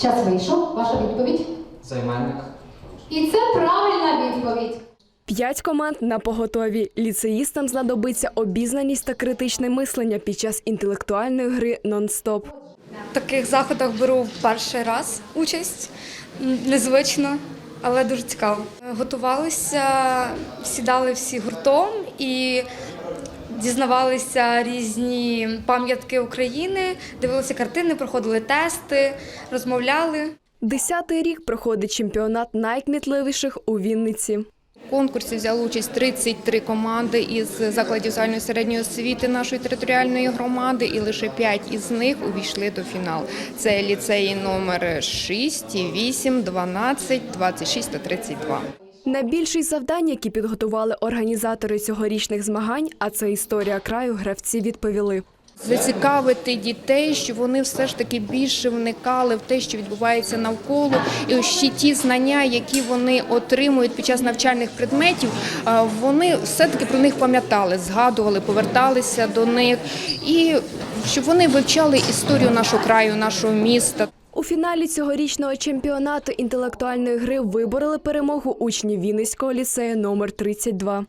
Час вийшов. Ваша відповідь. Займенник. І це правильна відповідь. П'ять команд на поготові. Ліцеїстам знадобиться обізнаність та критичне мислення під час інтелектуальної гри нон-стоп. В таких заходах беру перший раз участь. Незвично, але дуже цікаво. Готувалися, сідали всі гуртом і дізнавалися різні пам'ятки України, дивилися картини, проходили тести, розмовляли. Десятий рік проходить чемпіонат найкмітливіших у Вінниці. В конкурсі взяли участь 33 команди із закладів загальної середньої освіти нашої територіальної громади, і лише 5 із них увійшли до фіналу. Це ліцеї номер 6, 8, 12, 26 та 32. Найбільший завдань, які підготували організатори цьогорічних змагань, а це історія краю, гравці відповіли. Зацікавити дітей, щоб вони все ж таки більше вникали в те, що відбувається навколо, і ще ті знання, які вони отримують під час навчальних предметів, вони все-таки про них пам'ятали, згадували, поверталися до них, і щоб вони вивчали історію нашого краю, нашого міста. Фіналі цьогорічного чемпіонату інтелектуальної гри вибороли перемогу учні Вінницького ліцею номер 32.